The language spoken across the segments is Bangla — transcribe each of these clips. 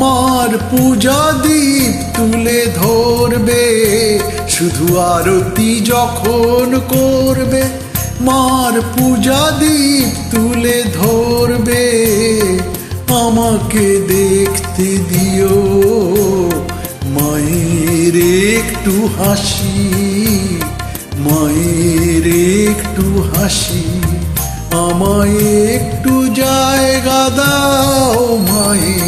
মার পূজা দীপ তুলে ধরবে, শুধু আরতি যখন করবে, মার পূজা দীপ তুলে ধরবে। আমাকে দেখতে দিও, মায়ের একটু হাসি, মায়ের একটু হাসি, আমায় একটু জায়গা দাও, মায়ের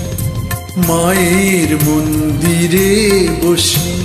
মায়ের মন্দিরে বসি।